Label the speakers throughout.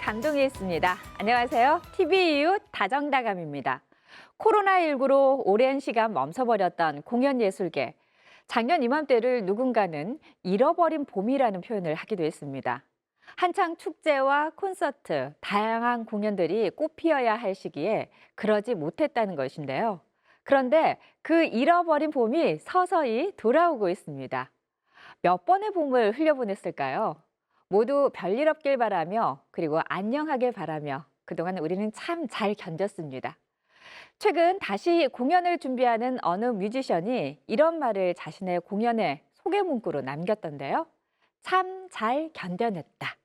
Speaker 1: 감동이 있습니다. 안녕하세요. TV 이웃 다정다감입니다. 코로나19로 오랜 시간 멈춰버렸던 공연예술계. 작년 이맘때를 누군가는 잃어버린 봄이라는 표현을 하기도 했습니다. 한창 축제와 콘서트, 다양한 공연들이 꽃피어야 할 시기에 그러지 못했다는 것인데요. 그런데 그 잃어버린 봄이 서서히 돌아오고 있습니다. 몇 번의 봄을 흘려보냈을까요? 모두 별일 없길 바라며 그리고 안녕하길 바라며 그동안 우리는 참 잘 견뎠습니다. 최근 다시 공연을 준비하는 어느 뮤지션이 이런 말을 자신의 공연에 소개 문구로 남겼던데요. 참 잘 견뎌냈다.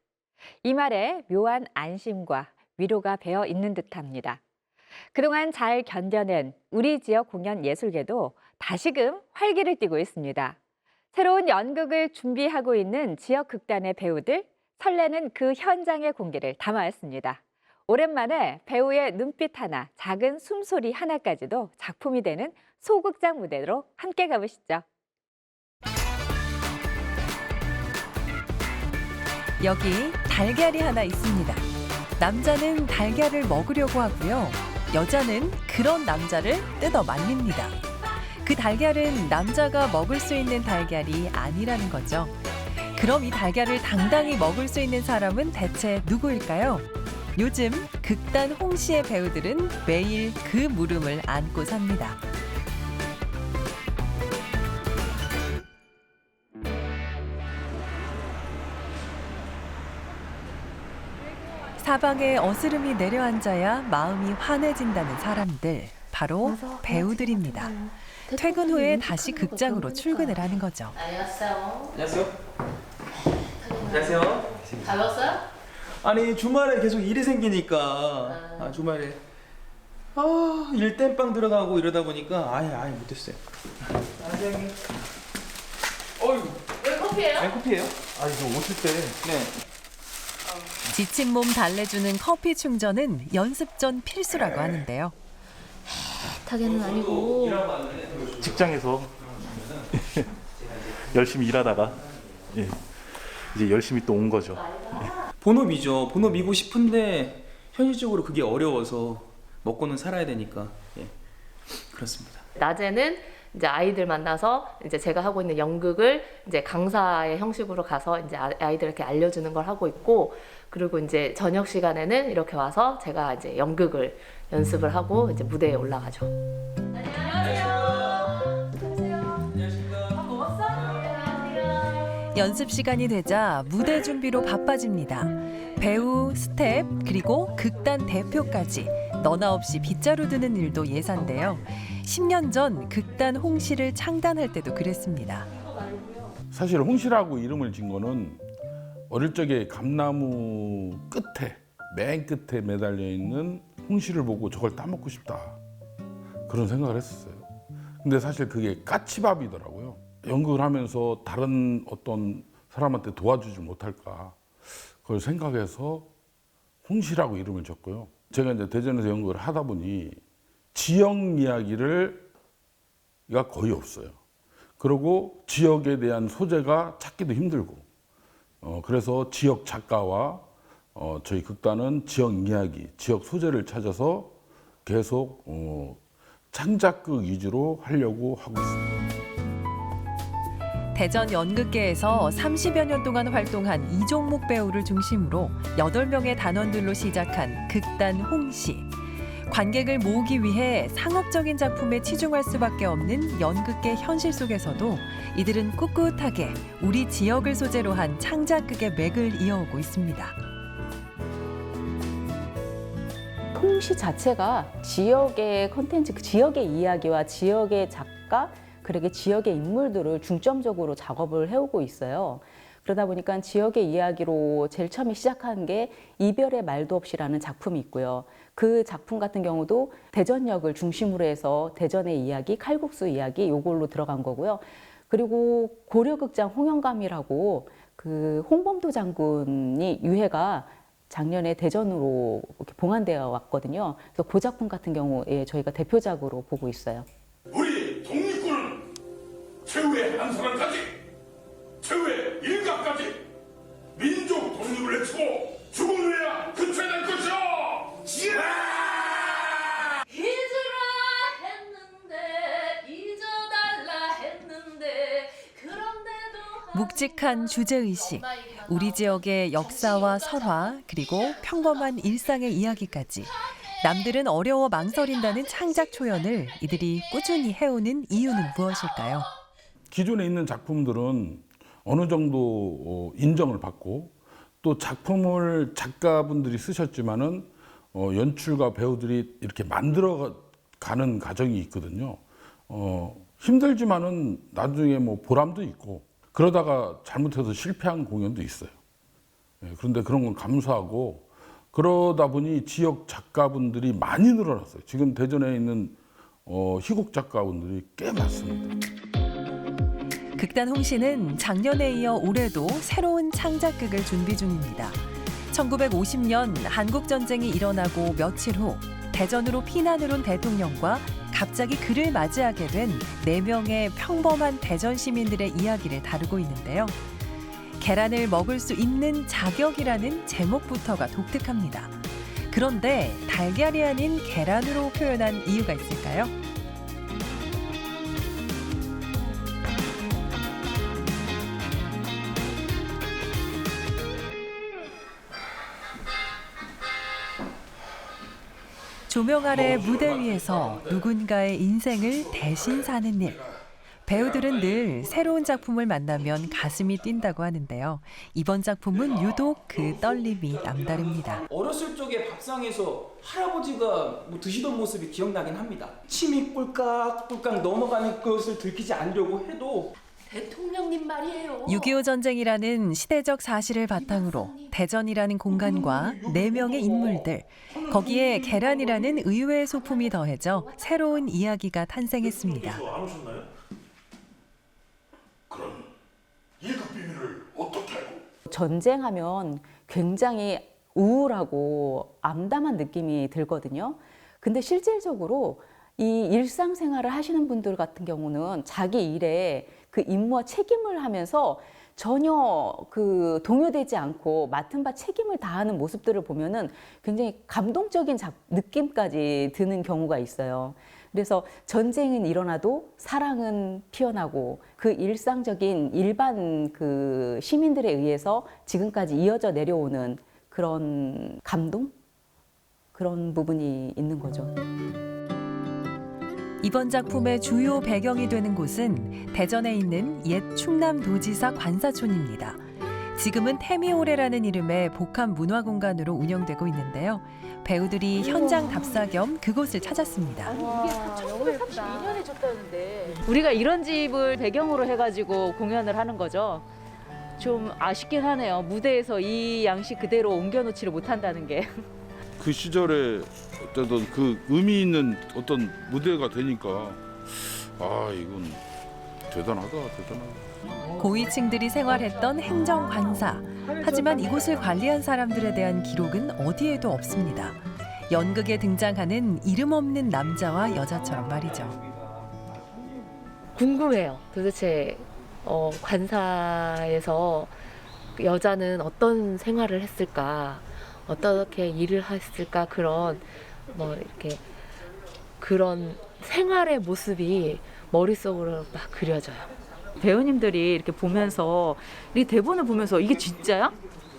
Speaker 1: 이 말에 묘한 안심과 위로가 배어 있는 듯합니다. 그동안 잘 견뎌낸 우리 지역 공연 예술계도 다시금 활기를 띠고 있습니다. 새로운 연극을 준비하고 있는 지역 극단의 배우들 설레는 그 현장의 공개를 담아왔습니다. 오랜만에 배우의 눈빛 하나, 작은 숨소리 하나까지도 작품이 되는 소극장 무대로 함께 가보시죠.
Speaker 2: 여기 달걀이 하나 있습니다. 남자는 달걀을 먹으려고 하고요. 여자는 그런 남자를 뜯어 말립니다. 그 달걀은 남자가 먹을 수 있는 달걀이 아니라는 거죠. 그럼 이 달걀을 당당히 먹을 수 있는 사람은 대체 누구일까요? 요즘 극단 홍시의 배우들은 매일 그 물음을 안고 삽니다. 사방에 어스름이 내려앉아야 마음이 환해진다는 사람들 바로 배우들입니다. 퇴근 후에 다시 극장으로 출근을 하는 거죠.
Speaker 3: 안녕하세요.
Speaker 4: 안녕하세요. 안녕하세요.
Speaker 3: 가볍어요?
Speaker 4: 아니 주말에 계속 일이 생기니까 아, 주말에 아 일 땜빵 들어가고 이러다 보니까 아예 아예 못했어요. 안녕히. 어이구,
Speaker 3: 왜 커피예요?
Speaker 4: 왜 커피예요? 아 이거 오실 때. 네.
Speaker 2: 지친 몸 달래주는 커피 충전은 연습 전 필수라고 하는데요.
Speaker 3: 타게는 아니고
Speaker 5: 직장에서 열심히 일하다가 예, 이제 열심히 또 온 거죠.
Speaker 4: 본업이죠. 본업이고 싶은데 현실적으로 그게 어려워서 먹고는 살아야 되니까 예. 그렇습니다.
Speaker 3: 낮에는 이제 아이들 만나서 이제 제가 하고 있는 연극을 이제 강사의 형식으로 가서 이제 아- 아이들에게 알려주는 걸 하고 있고 그리고 이제 저녁 시간에는 이렇게 와서 제가 이제 연극을 연습을 하고 이제 무대에 올라가죠.
Speaker 2: 연습 시간이 되자 무대 준비로 바빠집니다. 배우, 스텝, 그리고 극단 대표까지 너나 없이 빗자루 드는 일도 예산데요. 10년 전 극단 홍시를 창단할 때도 그랬습니다.
Speaker 6: 사실 홍시라고 이름을 진 거는 어릴 적에 감나무 끝에 맨 끝에 매달려 있는 홍시를 보고 저걸 따먹고 싶다 그런 생각을 했었어요. 근데 사실 그게 까치밥이더라고요. 연극을 하면서 다른 어떤 사람한테 도와주지 못할까 그걸 생각해서 홍시라고 이름을 줬고요. 제가 이제 대전에서 연극을 하다 보니 지역 이야기를 가 거의 없어요. 그리고 지역에 대한 소재가 찾기도 힘들고 어, 그래서 지역 작가와 어, 저희 극단은 지역 이야기, 지역 소재를 찾아서 계속 어, 창작극 위주로 하려고 하고 있습니다.
Speaker 2: 대전 연극계에서 30여 년 동안 활동한 이종목 배우를 중심으로 8명의 단원들로 시작한 극단 홍시. 관객을 모으기 위해 상업적인 작품에 치중할 수밖에 없는 연극계 현실 속에서도 이들은 꿋꿋하게 우리 지역을 소재로 한 창작극의 맥을 이어오고 있습니다.
Speaker 7: 홍시 자체가 지역의 컨텐츠, 그 지역의 이야기와 지역의 작가, 그러게 지역의 인물들을 중점적으로 작업을 해오고 있어요. 그러다 보니까 지역의 이야기로 제일 처음에 시작한 게 이별의 말도 없이라는 작품이 있고요. 그 작품 같은 경우도 대전역을 중심으로 해서 대전의 이야기, 칼국수 이야기 요걸로 들어간 거고요. 그리고 고려극장 홍영감이라고 그 홍범도 장군이 유해가 작년에 대전으로 이렇게 봉안되어 왔거든요. 그래서 그 작품 같은 경우에 저희가 대표작으로 보고 있어요.
Speaker 8: 우리 독립군 최후의 한 사람까지, 최후의 일각까지 민족 독립을 외치고 죽음을 해야 그쳐야 될 것이오. 희주라 예! 했는데, 잊어달라 했는데.
Speaker 2: 그런데도 묵직한 주제의식 우리 지역의 역사와 설화, 그리고 평범한 일상의 이야기까지 남들은 어려워 망설인다는 창작 초연을 이들이 꾸준히 해오는 이유는 무엇일까요?
Speaker 6: 기존에 있는 작품들은 어느 정도 어, 인정을 받고 또 작품을 작가분들이 쓰셨지만은 어, 연출가 배우들이 이렇게 만들어 가는 과정이 있거든요. 어, 힘들지만은 나중에 뭐 보람도 있고 그러다가 잘못해서 실패한 공연도 있어요. 예, 그런데 그런 건 감수하고 그러다 보니 지역 작가분들이 많이 늘어났어요. 지금 대전에 있는 어, 희곡 작가분들이 꽤 많습니다.
Speaker 2: 극단 홍씨는 작년에 이어 올해도 새로운 창작극을 준비 중입니다. 1950년 한국 전쟁이 일어나고 며칠 후 대전으로 피난을 온 대통령과 갑자기 그를 맞이하게 된 네 명의 평범한 대전 시민들의 이야기를 다루고 있는데요. 계란을 먹을 수 있는 자격이라는 제목부터가 독특합니다. 그런데 달걀이 아닌 계란으로 표현한 이유가 있을까요? 조명 아래 무대 위에서 누군가의 인생을 대신 사는 일. 배우들은 늘 새로운 작품을 만나면 가슴이 뛴다고 하는데요. 이번 작품은 유독 그 떨림이 남다릅니다.
Speaker 4: 어렸을 적에 밥상에서 할아버지가 뭐 드시던 모습이 기억나긴 합니다. 침이 꿀깍꿀깍 넘어가는 것을 들키지 않으려고 해도
Speaker 3: 대통령님 말이에요.
Speaker 2: 6.25 전쟁이라는 시대적 사실을 바탕으로 대전이라는 공간과 네 명의 인물들, 거기에 계란이라는 의외의 소품이 더해져 새로운 이야기가 탄생했습니다.
Speaker 8: 안 오셨나요? 그럼 일급 비밀을 어떻게 알고?
Speaker 7: 전쟁하면 굉장히 우울하고 암담한 느낌이 들거든요. 근데 실질적으로 이 일상생활을 하시는 분들 같은 경우는 자기 일에 그 임무와 책임을 하면서 전혀 그 동요되지 않고 맡은 바 책임을 다하는 모습들을 보면은 굉장히 감동적인 작- 느낌까지 드는 경우가 있어요. 그래서 전쟁은 일어나도 사랑은 피어나고 그 일상적인 일반 그 시민들에 의해서 지금까지 이어져 내려오는 그런 감동? 그런 부분이 있는 거죠.
Speaker 2: 이번 작품의 주요 배경이 되는 곳은 대전에 있는 옛 충남도지사 관사촌입니다. 지금은 태미오레라는 이름의 복합 문화 공간으로 운영되고 있는데요. 배우들이 현장 답사 겸 그곳을 찾았습니다.
Speaker 9: 우리가 이런 집을 배경으로 해가지고 공연을 하는 거죠. 좀 아쉽긴 하네요. 무대에서 이 양식 그대로 옮겨놓지를 못한다는 게.
Speaker 6: 그 시절에 어떤 그 의미 있는 어떤 무대가 되니까 아 이건 대단하다 대단하다.
Speaker 2: 고위층들이 생활했던 행정관사. 하지만 이곳을 관리한 사람들에 대한 기록은 어디에도 없습니다. 연극에 등장하는 이름 없는 남자와 여자처럼 말이죠.
Speaker 3: 궁금해요. 도대체 어, 관사에서 여자는 어떤 생활을 했을까, 어떻게 일을 했을까 그런 뭐 이렇게 그런 생활의 모습이 머릿속으로 막 그려져요.
Speaker 9: 배우님들이 이렇게 보면서 이 대본을 보면서 이게 진짜야?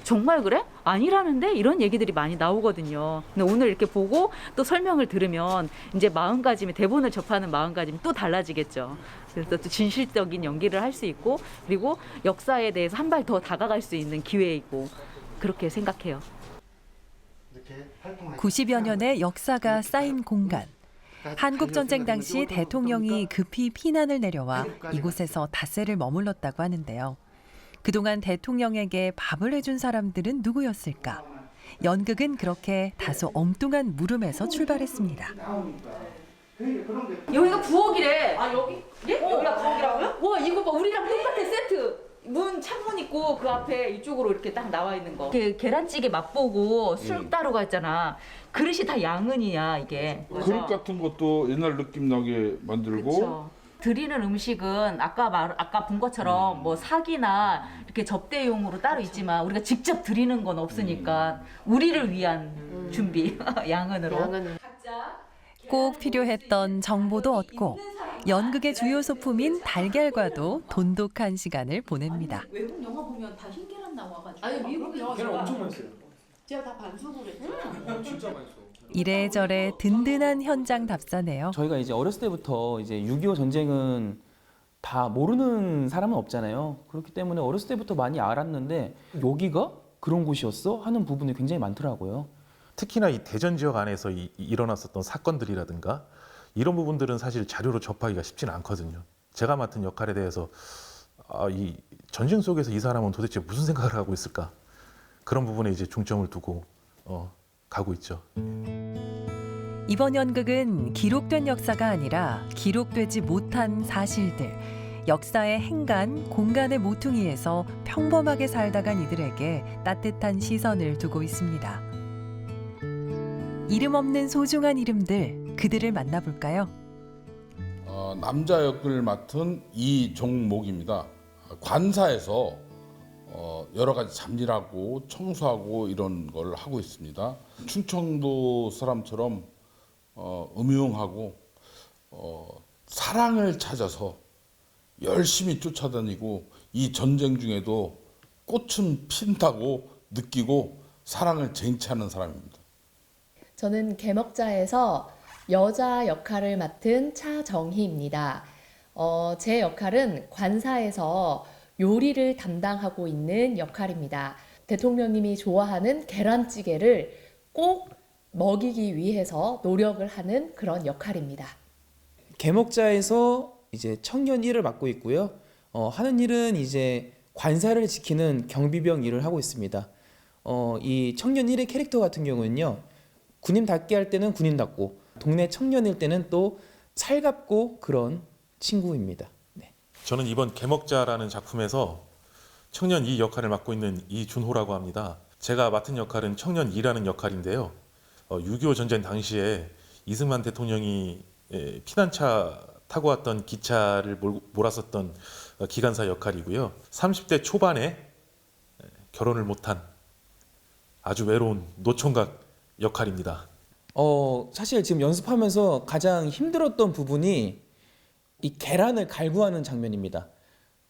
Speaker 9: 정말 그래? 아니라는데 이런 얘기들이 많이 나오거든요. 근데 오늘 이렇게 보고 또 설명을 들으면 이제 마음가짐이 대본을 접하는 마음가짐이 또 달라지겠죠. 그래서 또 진실적인 연기를 할 수 있고 그리고 역사에 대해서 한 발 더 다가갈 수 있는 기회이고 그렇게 생각해요.
Speaker 2: 90여 년의 역사가 쌓인 공간. 한국 전쟁 당시 대통령이 급히 피난을 내려와 이곳에서 닷새를 머물렀다고 하는데요. 그동안 대통령에게 밥을 해준 사람들은 누구였을까? 연극은 그렇게 다소 엉뚱한 물음에서 출발했습니다.
Speaker 9: 여기가 부엌이래. 아 여기? 예? 여기가 부엌이라고요? 와 이거 봐 우리랑 똑같아 세트. 문 창문 있고 그 앞에 이쪽으로 이렇게 딱 나와 있는 거. 이렇게 계란찌개 맛보고 술 따르고 했잖아. 그릇이 다 양은이야 이게.
Speaker 6: 그릇 같은 것도 옛날 느낌 나게 만들고
Speaker 9: 그렇죠. 드리는 음식은 아까 말 아까 본 것처럼 뭐 사기나 이렇게 접대용으로 따로 있지만 우리가 직접 드리는 건 없으니까 우리를 위한 준비 양은으로.
Speaker 3: 양은
Speaker 2: 꼭 필요했던 정보도 얻고 연극의 주요 소품인 달걀과도 돈독한 시간을 보냅니다.
Speaker 9: 외국 영화 보면 다 흰계란 나와가지고.
Speaker 3: 아니 미국 영화
Speaker 4: 걔는 엄청 맛있어요.
Speaker 3: 제가 다 반숙으로 했죠.
Speaker 4: 어, 진짜 맛있어.
Speaker 2: 이래저래 든든한 현장 답사네요.
Speaker 4: 저희가 이제 어렸을 때부터 이제 6.25 전쟁은 다 모르는 사람은 없잖아요. 그렇기 때문에 어렸을 때부터 많이 알았는데 여기가 그런 곳이었어 하는 부분이 굉장히 많더라고요.
Speaker 5: 특히나 이 대전 지역 안에서 이, 이 일어났었던 사건들이라든가 이런 부분들은 사실 자료로 접하기가 쉽지는 않거든요. 제가 맡은 역할에 대해서 아, 이 전쟁 속에서 이 사람은 도대체 무슨 생각을 하고 있을까 그런 부분에 이제 중점을 두고 어, 가고 있죠.
Speaker 2: 이번 연극은 기록된 역사가 아니라 기록되지 못한 사실들, 역사의 행간, 공간의 모퉁이에서 평범하게 살다 간 이들에게 따뜻한 시선을 두고 있습니다. 이름 없는 소중한 이름들, 그들을 만나볼까요?
Speaker 6: 어, 남자 역을 맡은 이종목입니다. 관사에서 어, 여러 가지 잡일하고 청소하고 이런 걸 하고 있습니다. 충청도 사람처럼 어, 음흉하고 어, 사랑을 찾아서 열심히 쫓아다니고 이 전쟁 중에도 꽃은 핀다고 느끼고 사랑을 쟁취하는 사람입니다.
Speaker 3: 저는 개먹자에서 여자 역할을 맡은 차정희입니다. 어, 제 역할은 관사에서 요리를 담당하고 있는 역할입니다. 대통령님이 좋아하는 계란찌개를 꼭 먹이기 위해서 노력을 하는 그런 역할입니다.
Speaker 4: 개목자에서 이제 청년 일을 맡고 있고요. 어, 하는 일은 이제 관사를 지키는 경비병 일을 하고 있습니다. 어, 이 청년 일의 캐릭터 같은 경우는요. 군인답게 할 때는 군인답고 동네 청년일 때는 또 살갑고 그런 친구입니다. 네.
Speaker 5: 저는 이번 개먹자라는 작품에서 청년 이 역할을 맡고 있는 이준호라고 합니다. 제가 맡은 역할은 청년 이라는 역할인데요. 어, 6.25 전쟁 당시에 이승만 대통령이 예, 피난차 타고 왔던 기차를 몰, 몰았었던 어, 기관사 역할이고요. 30대 초반에 예, 결혼을 못한 아주 외로운 노총각 역할입니다.
Speaker 4: 어, 사실 지금 연습하면서 가장 힘들었던 부분이 이 계란을 갈구하는 장면입니다.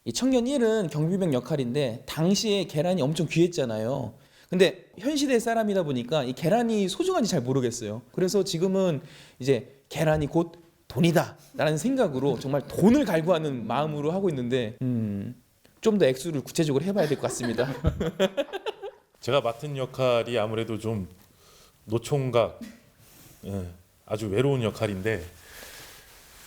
Speaker 4: 이 청년 1은 경비병 역할인데 당시에 계란이 엄청 귀했잖아요. 근데 현 시대 사람이다 보니까 이 계란이 소중한지 잘 모르겠어요. 그래서 지금은 이제 계란이 곧 돈이다라는 생각으로 정말 돈을 갈구하는 마음으로 하고 있는데 음, 좀 더 액수를 구체적으로 해봐야 될 것 같습니다.
Speaker 5: 제가 맡은 역할이 아무래도 좀 노총각 예, 아주 외로운 역할인데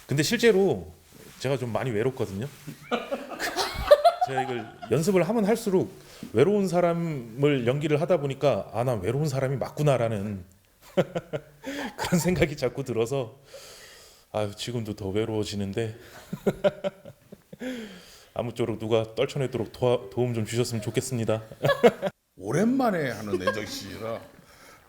Speaker 5: 근데 실제로 제가 좀 많이 외롭거든요. 제가 이걸 연습을 하면 할수록 외로운 사람을 연기를 하다 보니까 아 난 외로운 사람이 맞구나라는 그런 생각이 자꾸 들어서 아유 지금도 더 외로워지는데 아무쪼록 누가 떨쳐내도록 도와, 도움 좀 주셨으면 좋겠습니다.
Speaker 6: 오랜만에 하는 애정 씨라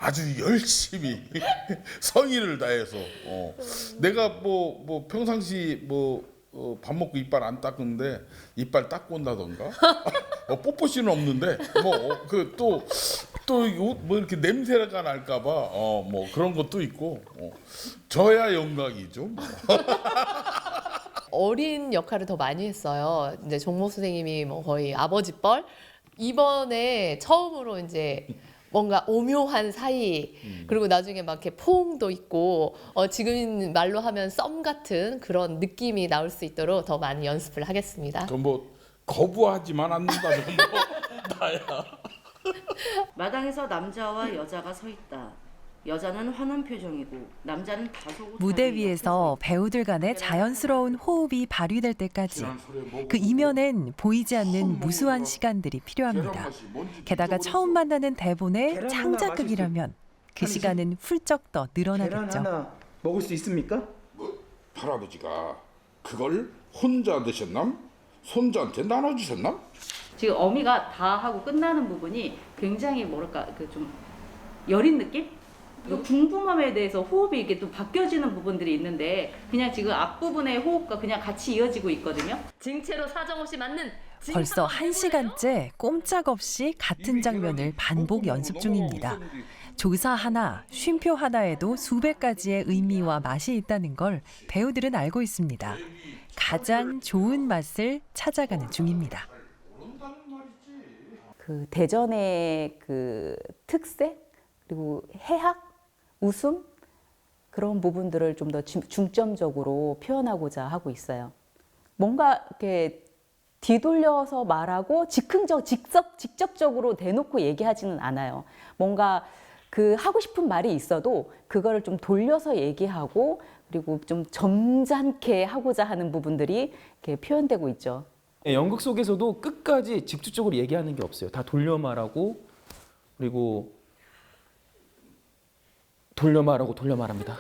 Speaker 6: 아주 열심히 성의를 다해서 어. 내가 뭐 뭐 평상시 뭐 어, 밥 먹고 이빨 안 닦는데 이빨 닦고 온다던가 어, 뽀뽀 씨는 없는데 뭐 그 또 또뭐 이렇게 냄새가 날까봐 어 뭐 그런 것도 있고 어. 저야 영광이죠. 뭐.
Speaker 3: 어린 역할을 더 많이 했어요. 이제 종목 선생님이 뭐 거의 아버지 뻘. 이번에 처음으로 이제 뭔가 오묘한 사이 그리고 나중에 막 이렇게 포옹도 있고 어, 지금 말로 하면 썸 같은 그런 느낌이 나올 수 있도록 더 많이 연습을 하겠습니다.
Speaker 6: 그뭐 거부하지만 않는다 정도 나야.
Speaker 10: 마당에서 남자와 여자가 서 있다. 여자는 화난 표정이고 남자는 다소
Speaker 2: 무대 위에서 배우들 간의 자연스러운 호흡이 발휘될 때까지 그 이면엔 보이지 않는 무수한 시간들이 필요합니다. 게다가 처음 만나는 대본의 창작극이라면 그 시간은 훌쩍 더 늘어나겠죠.
Speaker 4: 먹을 수 있습니까?
Speaker 8: 할아버지가 그걸 혼자 드셨남? 손자한테 나눠주셨남?
Speaker 10: 지금 어미가 다 하고 끝나는 부분이 굉장히 뭐랄까 그 좀 여린 느낌? 그 궁금함에 대해서 호흡이 이렇게 또 바뀌어지는 부분들이 있는데 그냥 지금 앞부분의 호흡과 그냥 같이 이어지고 있거든요.
Speaker 3: 증체로 사정없이 맞는
Speaker 2: 벌써 한 시간째 꼼짝없이 같은 장면을 반복 연습 중입니다. 조사 하나, 쉼표 하나에도 수백 가지의 의미와 맛이 있다는 걸 배우들은 알고 있습니다. 가장 좋은 맛을 찾아가는 중입니다.
Speaker 7: 그 대전의 그 특색 그리고 해학 웃음 그런 부분들을 좀 더 중점적으로 표현하고자 하고 있어요. 뭔가 이렇게 뒤돌려서 말하고 즉흥적 직접 직접적으로 대놓고 얘기하지는 않아요. 뭔가 그 하고 싶은 말이 있어도 그거를 좀 돌려서 얘기하고 그리고 좀 점잖게 하고자 하는 부분들이 이렇게 표현되고 있죠.
Speaker 4: 예, 연극 속에서도 끝까지 직접적으로 얘기하는 게 없어요. 다 돌려 말하고 그리고 돌려 말하고 돌려 말합니다.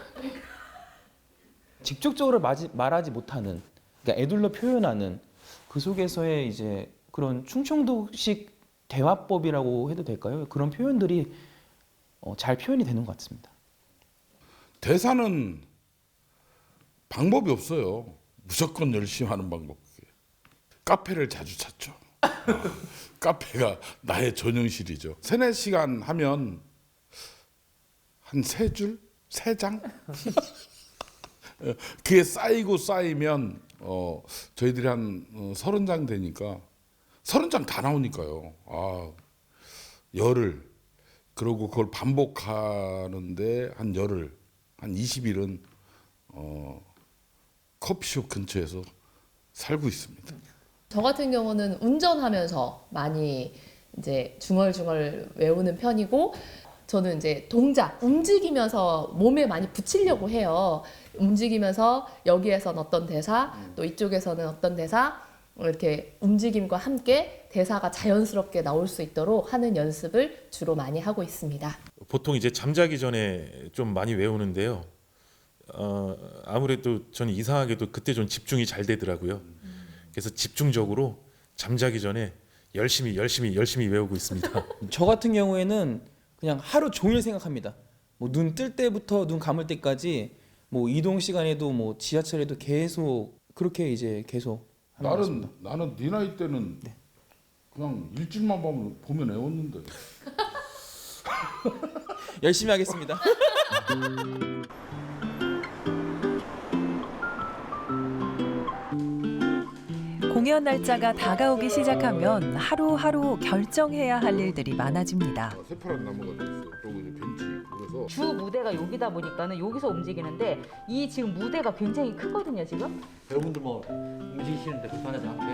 Speaker 4: 직접적으로 마지, 말하지 못하는 그러니까 애둘러 표현하는 그 속에서의 이제 그런 충청도식 대화법이라고 해도 될까요? 그런 표현들이 어, 잘 표현이 되는 것 같습니다.
Speaker 6: 대사는 방법이 없어요. 무조건 열심히 하는 방법. 카페를 자주 찾죠. 어, 카페가 나의 전용실이죠. 세네 시간 하면 한 세 줄, 세 장. 어, 그게 쌓이고 쌓이면 어, 저희들이 한 어, 서른 장 되니까 서른 장 다 나오니까요. 아 열흘 그리고 그걸 반복하는데 한 열흘 한 20일은 어, 커피숍 근처에서 살고 있습니다.
Speaker 3: 저 같은 경우는 운전하면서 많이 이제 중얼중얼 외우는 편이고 저는 이제 동작, 움직이면서 몸에 많이 붙이려고 해요. 움직이면서 여기에선 어떤 대사, 또 이쪽에서는 어떤 대사, 이렇게 움직임과 함께 대사가 자연스럽게 나올 수 있도록 하는 연습을 주로 많이 하고 있습니다.
Speaker 5: 보통 이제 잠자기 전에 좀 많이 외우는데요. 어, 아무래도 저는 이상하게도 그때 좀 집중이 잘 되더라고요. 그래서 집중적으로 잠자기 전에 열심히 열심히 열심히 외우고 있습니다.
Speaker 4: 저 같은 경우에는 그냥 하루 종일 생각합니다. 뭐 눈 뜰 때부터 눈 감을 때까지 뭐 이동 시간에도 뭐 지하철에도 계속 그렇게 이제 계속 하는 것
Speaker 6: 나는
Speaker 4: 같습니다.
Speaker 6: 나는 네 나이 때는 그냥 일집만 보면 보면 외웠는데.
Speaker 4: 열심히 하겠습니다.
Speaker 2: 공연 날짜가 다가오기 시작하면 하루하루 결정해야 할 일들이 많아집니다.
Speaker 6: 새파란 나무가 돼 있어. 그리고 이제 벤치. 그래서
Speaker 9: 주 무대가 여기다 보니까는 여기서 움직이는데 이 지금 무대가 굉장히 크거든요 지금.
Speaker 11: 여러분들 뭐 움직이시는데 불편하지 않게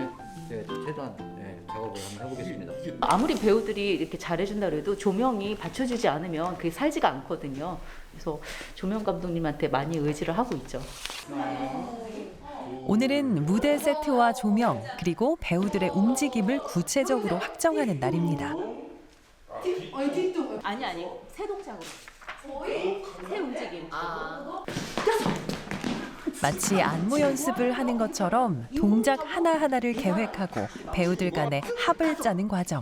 Speaker 11: 네, 최대한 네, 작업을 한번 해보겠습니다.
Speaker 9: 아무리 배우들이 이렇게 잘해준다 그래도 조명이 받쳐주지 않으면 그게 살지가 않거든요. 그래서 조명 감독님한테 많이 의지를 하고 있죠.
Speaker 2: 오늘은 무대 세트와 조명 그리고 배우들의 움직임을 구체적으로 확정하는 날입니다.
Speaker 9: 아니 아니 새 동작으로. 새 움직임.
Speaker 2: 마치 안무 연습을 하는 것처럼 동작 하나하나를 계획하고 배우들 간의 합을 짜는 과정.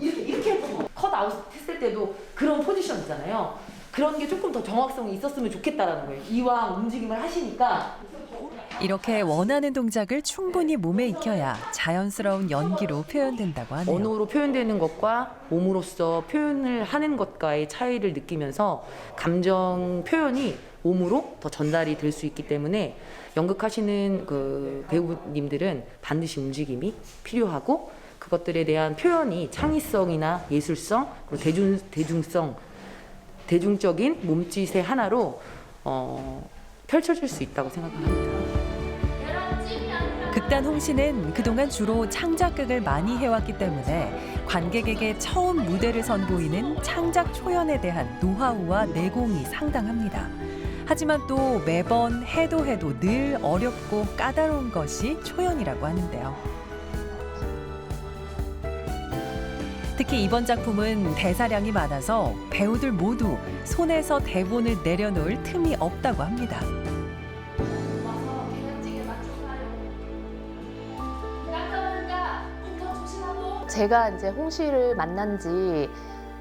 Speaker 12: 이렇게 이렇게 해서 컷아웃 했을 때도 그런 포지션 있잖아요. 그런 게 조금 더 정확성이 있었으면 좋겠다라는 거예요. 이왕 움직임을 하시니까
Speaker 2: 이렇게 원하는 동작을 충분히 몸에 익혀야 자연스러운 연기로 표현된다고 하네요.
Speaker 12: 언어로 표현되는 것과 몸으로서 표현을 하는 것과의 차이를 느끼면서 감정 표현이 몸으로 더 전달이 될 수 있기 때문에 연극하시는 그 배우님들은 반드시 움직임이 필요하고 그것들에 대한 표현이 창의성이나 예술성 그리고 대중 대중성 대중적인 몸짓의 하나로 어, 펼쳐질 수 있다고 생각합니다.
Speaker 2: 극단 홍시는 그동안 주로 창작극을 많이 해왔기 때문에 관객에게 처음 무대를 선보이는 창작 초연에 대한 노하우와 내공이 상당합니다. 하지만 또 매번 해도 해도 늘 어렵고 까다로운 것이 초연이라고 하는데요. 특히 이번 작품은 대사량이 많아서 배우들 모두 손에서 대본을 내려놓을 틈이 없다고 합니다.
Speaker 3: 제가 이제 홍시를 만난 지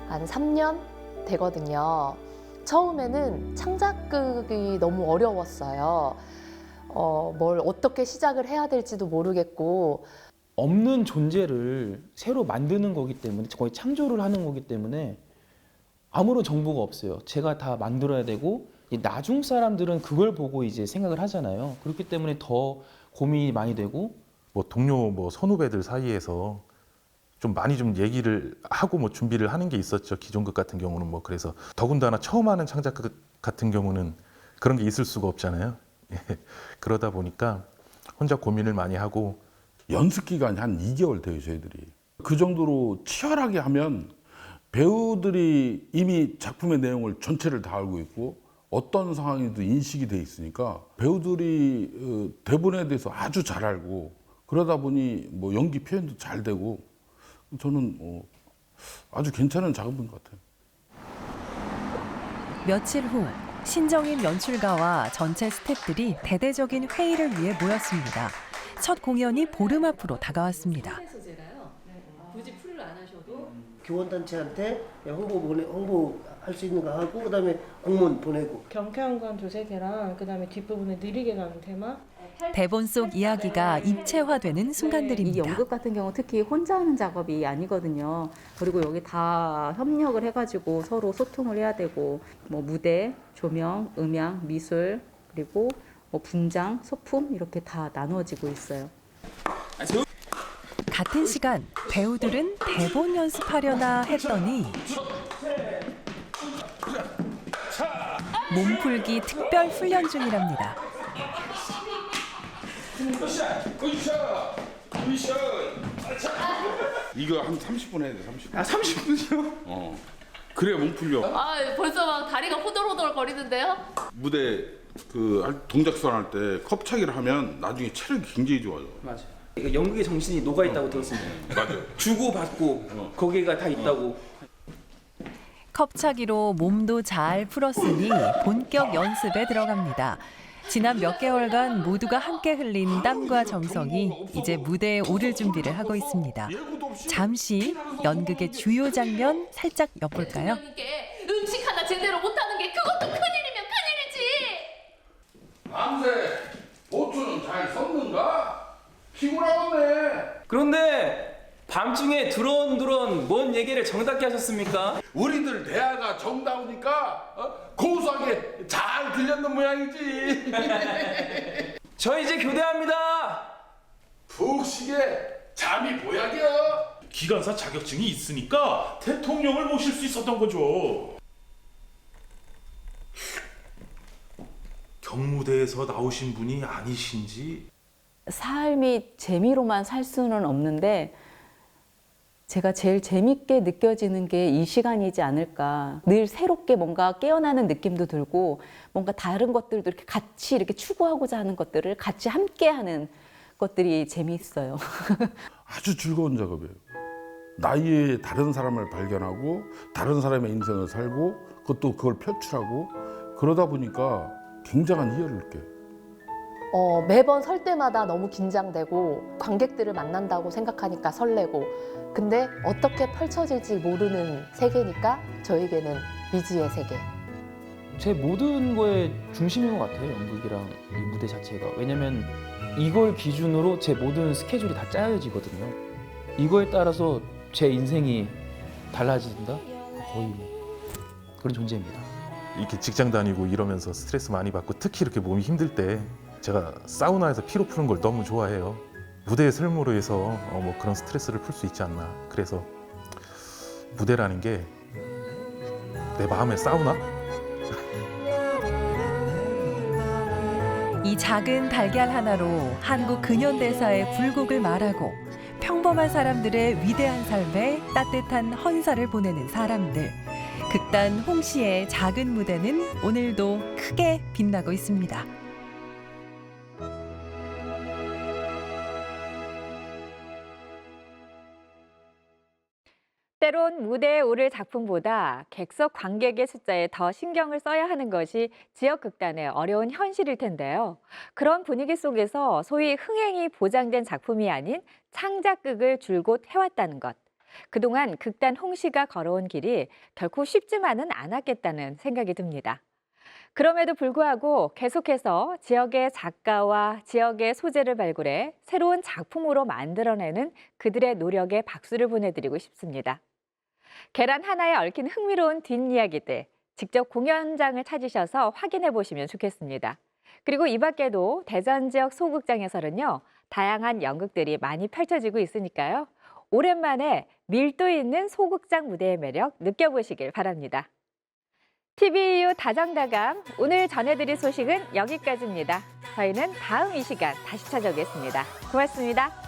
Speaker 3: 한 3년 되거든요. 처음에는 창작극이 너무 어려웠어요. 어, 뭘 어떻게 시작을 해야 될지도 모르겠고,
Speaker 4: 없는 존재를 새로 만드는 거기 때문에 거의 창조를 하는 거기 때문에 아무런 정보가 없어요. 제가 다 만들어야 되고 이 나중 사람들은 그걸 보고 이제 생각을 하잖아요. 그렇기 때문에 더 고민이 많이 되고
Speaker 5: 뭐 동료 뭐 선후배들 사이에서 좀 많이 좀 얘기를 하고 뭐 준비를 하는 게 있었죠. 기존극 같은 경우는 뭐 그래서 더군다나 처음 하는 창작극 같은 경우는 그런 게 있을 수가 없잖아요. 예. 그러다 보니까 혼자 고민을 많이 하고
Speaker 6: 연습 기간이 한 2개월 돼요, 저희들이. 그 정도로 치열하게 하면 배우들이 이미 작품의 내용을 전체를 다 알고 있고 어떤 상황이든 인식이 돼 있으니까 배우들이 어, 대본에 대해서 아주 잘 알고 그러다 보니 뭐 연기 표현도 잘 되고 저는 어, 아주 괜찮은 작업인 것 같아요.
Speaker 2: 며칠 후 신정인 연출가와 전체 스태프들이 대대적인 회의를 위해 모였습니다. 첫 공연이 보름 앞으로 다가왔습니다.
Speaker 3: 굳이 풀을 안 하셔도
Speaker 13: 교원단체한테 홍보 보내 홍보 할 수 있는 거 하고 그다음에 공문 보내고
Speaker 14: 경쾌한 조세개랑 그다음에 뒷부분에 느리게 가는 테마
Speaker 2: 대본 속 이야기가 입체화되는
Speaker 7: 이
Speaker 2: 순간들입니다.
Speaker 7: 연극 같은 경우 특히 혼자 하는 작업이 아니거든요. 그리고 여기 다 협력을 해가지고 서로 소통을 해야 되고 뭐 무대, 조명, 음향, 미술 그리고 뭐 분장, 소품 이렇게 다 나누어지고 있어요.
Speaker 2: 같은 시간 배우들은 대본 연습하려나 했더니 몸풀기 특별 훈련 중이랍니다.
Speaker 6: 이거 한 30분 해야 돼, 30분.
Speaker 4: 아 30분이요?
Speaker 6: 어. 그래야 몸 풀려.
Speaker 3: 아 벌써 막 다리가 호들호들 거리는데요?
Speaker 6: 무대 그 할- 동작선 할 때 컵차기를 하면 나중에 체력이 굉장히 좋아져.
Speaker 4: 맞아요. 그러니까 연극의 정신이 녹아 있다고 들었습니다.
Speaker 6: 맞아요.
Speaker 4: 주고 받고 거기가 다 있다고.
Speaker 2: 컵차기로 몸도 잘 풀었으니 본격 연습에 들어갑니다. 지난 몇 개월간 모두가 함께 흘린 땀과 정성이 이제 무대에 오를 준비를 하고 있습니다. 잠시 연극의 주요 장면 살짝 엿볼까요?
Speaker 3: 게 음식 하나 제대로 못하는 게 그것도 큰일이면 큰일이지.
Speaker 6: 밤새 보초는 잘 섰는가? 피곤하겠네.
Speaker 4: 그런데 밤중에 두런두런 뭔 얘기를 정답게 하셨습니까?
Speaker 6: 우리들 대화가 정다우니까 어? 고소하게 잘 들렸는 모양이지.
Speaker 4: 저 이제 교대합니다.
Speaker 6: 푹 쉬게 잠이 보약이야.
Speaker 5: 기관사 자격증이 있으니까 대통령을 모실 수 있었던 거죠. 경무대에서 나오신 분이 아니신지
Speaker 7: 삶이 재미로만 살 수는 없는데 제가 제일 재밌게 느껴지는 게 이 시간이지 않을까. 늘 새롭게 뭔가 깨어나는 느낌도 들고 뭔가 다른 것들도 이렇게 같이 이렇게 추구하고자 하는 것들을 같이 함께 하는 것들이 재미있어요.
Speaker 6: 아주 즐거운 작업이에요. 나이에 다른 사람을 발견하고 다른 사람의 인생을 살고 그것도 그걸 표출하고 그러다 보니까 굉장한 희열을 느껴요.
Speaker 15: 어, 매번 설 때마다 너무 긴장되고 관객들을 만난다고 생각하니까 설레고. 근데 어떻게 펼쳐질지 모르는 세계니까 저에게는 미지의 세계.
Speaker 4: 제 모든 거의 중심인 것 같아요 연극이랑 이 무대 자체가. 왜냐면 이걸 기준으로 제 모든 스케줄이 다 짜여지거든요. 이거에 따라서 제 인생이 달라진다? 거의 뭐 그런 존재입니다
Speaker 5: 이렇게 직장 다니고 이러면서 스트레스 많이 받고 특히 이렇게 몸이 힘들 때 제가 사우나에서 피로 푸는 걸 너무 좋아해요. 무대의 삶으로 해서 어, 뭐 그런 스트레스를 풀 수 있지 않나. 그래서 무대라는 게 내 마음의 사우나?
Speaker 2: 이 작은 달걀 하나로 한국 근현대사의 굴곡을 말하고 평범한 사람들의 위대한 삶에 따뜻한 헌사를 보내는 사람들. 극단 홍시의 작은 무대는 오늘도 크게 빛나고 있습니다.
Speaker 1: 때론 무대에 오를 작품보다 객석 관객의 숫자에 더 신경을 써야 하는 것이 지역 극단의 어려운 현실일 텐데요. 그런 분위기 속에서 소위 흥행이 보장된 작품이 아닌 창작극을 줄곧 해왔다는 것. 그동안 극단 홍씨가 걸어온 길이 결코 쉽지만은 않았겠다는 생각이 듭니다. 그럼에도 불구하고 계속해서 지역의 작가와 지역의 소재를 발굴해 새로운 작품으로 만들어내는 그들의 노력에 박수를 보내드리고 싶습니다. 계란 하나에 얽힌 흥미로운 뒷이야기들 직접 공연장을 찾으셔서 확인해 보시면 좋겠습니다. 그리고 이 밖에도 대전 지역 소극장에서는요, 다양한 연극들이 많이 펼쳐지고 있으니까요. 오랜만에 밀도 있는 소극장 무대의 매력 느껴보시길 바랍니다. TVU 다정다감 오늘 전해드릴 소식은 여기까지입니다. 저희는 다음 이 시간 다시 찾아오겠습니다. 고맙습니다.